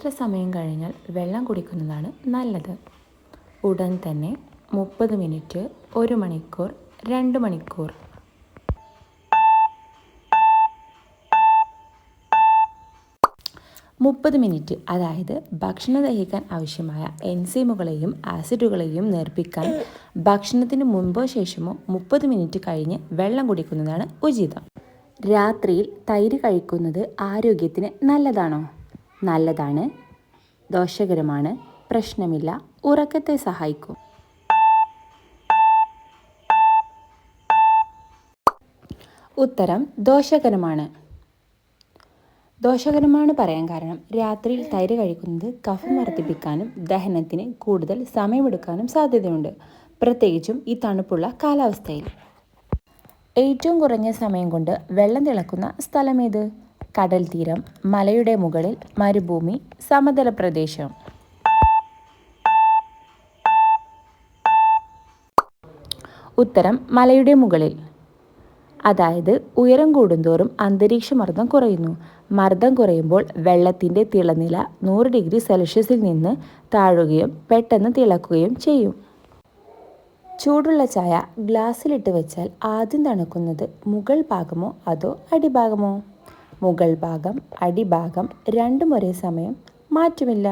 ഇത്ര സമയം കഴിഞ്ഞാൽ വെള്ളം കുടിക്കുന്നതാണ് നല്ലത്. ഉടൻ തന്നെ മുപ്പത് മിനിറ്റ് ഒരു മണിക്കൂർ രണ്ട് മണിക്കൂർ. മുപ്പത് മിനിറ്റ് അതായത് ഭക്ഷണം ദഹിക്കാൻ ആവശ്യമായ എൻസൈമുകളെയും ആസിഡുകളെയും നേർപ്പിക്കാൻ ഭക്ഷണത്തിന് മുൻപോ ശേഷമോ മുപ്പത് മിനിറ്റ് കഴിഞ്ഞ് വെള്ളം കുടിക്കുന്നതാണ് ഉചിതം. രാത്രിയിൽ തൈര് കഴിക്കുന്നത് ആരോഗ്യത്തിന് നല്ലതാണോ? നല്ലതാണ്. ദോഷകരമാണ്. പ്രശ്നമില്ല. ഉറക്കത്തെ സഹായിക്കും. ഉത്തരം ദോഷകരമാണ്. ദോഷകരമാണ് പറയാൻ കാരണം രാത്രിയിൽ തൈര് കഴിക്കുന്നത് കഫം വർദ്ധിപ്പിക്കാനും ദഹനത്തിന് കൂടുതൽ സമയമെടുക്കാനും സാധ്യതയുണ്ട്. പ്രത്യേകിച്ചും ഈ തണുപ്പുള്ള കാലാവസ്ഥയിൽ. ഏറ്റവും കുറഞ്ഞ സമയം കൊണ്ട് വെള്ളം തിളക്കുന്ന സ്ഥലമേത് കടൽ തീരം മലയുടെ മുകളിൽ മരുഭൂമി സമതല പ്രദേശം. ഉത്തരം മലയുടെ മുകളിൽ. അതായത് ഉയരം കൂടുന്തോറും അന്തരീക്ഷ മർദ്ദം കുറയുന്നു. മർദ്ദം കുറയുമ്പോൾ വെള്ളത്തിന്റെ തിളനില നൂറ് ഡിഗ്രി സെൽഷ്യസിൽ നിന്ന് താഴുകയും പെട്ടെന്ന് തിളക്കുകയും ചെയ്യും. ചൂടുള്ള ചായ ഗ്ലാസ്സിലിട്ട് വെച്ചാൽ ആദ്യം തണുക്കുന്നത് മുകൾ ഭാഗമോ അതോ അടിഭാഗമോ? മുകൾ ഭാഗം അടിഭാഗം രണ്ടും ഒരേ സമയം മാറ്റമില്ല.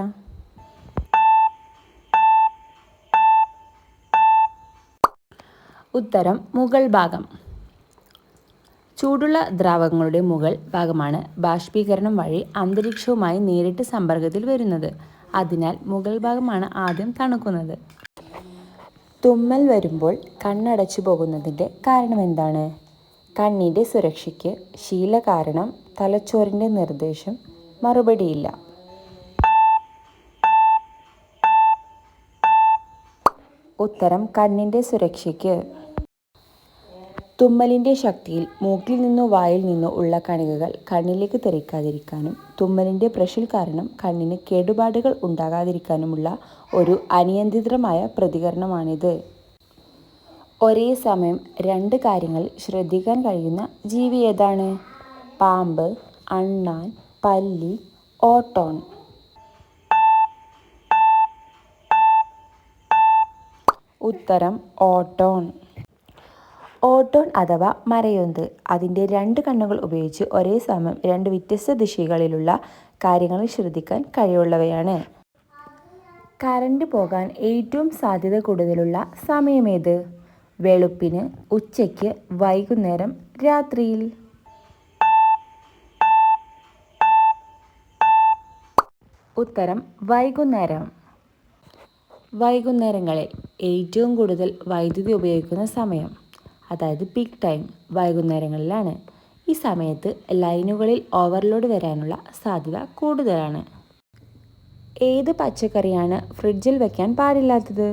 ഉത്തരം മുകൾ ഭാഗം. ചൂടുള്ള ദ്രാവകങ്ങളുടെ മുകൾ ഭാഗമാണ് ബാഷ്പീകരണം വഴി അന്തരീക്ഷവുമായി നേരിട്ട് സമ്പർക്കത്തിൽ വരുന്നത്. അതിനാൽ മുകൾ ഭാഗമാണ് ആദ്യം തണുക്കുന്നത്. തുമ്മൽ വരുമ്പോൾ കണ്ണടച്ചു പോകുന്നതിന്റെ കാരണം എന്താണ്? കണ്ണിന്റെ സുരക്ഷയ്ക്ക് ശീല കാരണം തലച്ചോറിന്റെ നിർദ്ദേശം മറുപടിയില്ല. ഉത്തരം കണ്ണിന്റെ സുരക്ഷയ്ക്ക്. തുമ്മലിന്റെ ശക്തിയിൽ മൂക്കിൽ നിന്നോ വായിൽ നിന്നോ ഉള്ള കണികകൾ കണ്ണിലേക്ക് തെറിക്കാതിരിക്കാനും തുമ്മലിന്റെ പ്രഷർ കാരണം കണ്ണിന് കേടുപാടുകൾ ഉണ്ടാകാതിരിക്കാനുമുള്ള ഒരു അനിയന്ത്രിതമായ പ്രതികരണമാണിത്. ഒരേ സമയം രണ്ട് കാര്യങ്ങൾ ശ്രദ്ധിക്കാൻ കഴിയുന്ന ജീവി ഏതാണ്? പാമ്പ് അണ്ണാൻ പല്ലി ഓട്ടോൺ. ഉത്തരം ഓട്ടോൺ. ഓട്ടോൺ അഥവാ മരയൊന്ത്. അതിന്റെ രണ്ട് കണ്ണുകൾ ഉപയോഗിച്ച് ഒരേ സമയം രണ്ട് വ്യത്യസ്ത ദിശകളിലുള്ള കാര്യങ്ങൾ ശ്രദ്ധിക്കാൻ കഴിവുള്ളവയാണ്. കറണ്ട് പോകാൻ ഏറ്റവും സാധ്യത കൂടുതലുള്ള സമയമേത് വെളുപ്പിന് ഉച്ചയ്ക്ക് വൈകുന്നേരം രാത്രിയിൽ. ഉത്തരം വൈകുന്നേരം. വൈകുന്നേരങ്ങളിൽ ഏറ്റവും കൂടുതൽ വൈദ്യുതി ഉപയോഗിക്കുന്ന സമയം അതായത് പീക്ക് ടൈം വൈകുന്നേരങ്ങളിലാണ്. ഈ സമയത്ത് ലൈനുകളിൽ ഓവർലോഡ് വരാനുള്ള സാധ്യത കൂടുതലാണ്. ഏത് പച്ചക്കറിയാണ് ഫ്രിഡ്ജിൽ വെക്കാൻ പാടില്ലാത്തത്?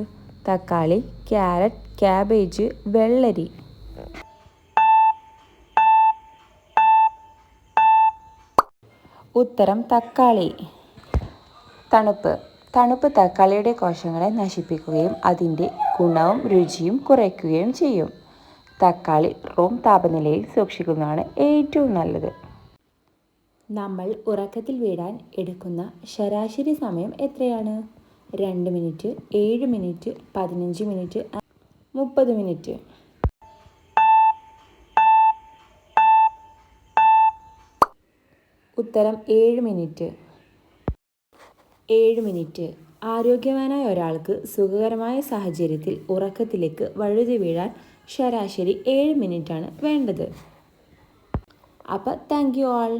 തക്കാളി ക്യാരറ്റ് ക്യാബേജ് വെള്ളരി. ഉത്തരം തക്കാളി. തണുപ്പ്. തണുപ്പ് തക്കാളിയുടെ കോശങ്ങളെ നശിപ്പിക്കുകയും അതിന്റെ ഗുണവും രുചിയും കുറയ്ക്കുകയും ചെയ്യും. തക്കാളി റൂം താപനിലയിൽ സൂക്ഷിക്കുന്നതാണ് ഏറ്റവും നല്ലത്. നമ്മൾ ഉറക്കത്തിൽ വീടാൻ എടുക്കുന്ന ശരാശരി സമയം എത്രയാണ്? രണ്ട് മിനിറ്റ് ഏഴ് മിനിറ്റ് പതിനഞ്ച് മിനിറ്റ് മുപ്പത് മിനിറ്റ്. ഉത്തരം ഏഴ് മിനിറ്റ്. ഏഴ് മിനിറ്റ്. ആരോഗ്യവാനായ ഒരാൾക്ക് സുഖകരമായ സാഹചര്യത്തിൽ ഉറക്കത്തിലേക്ക് വഴുതി വീഴാൻ ശരാശരി ഏഴ് മിനിറ്റാണ് വേണ്ടത്. അപ്പോൾ താങ്ക് യു ആൾ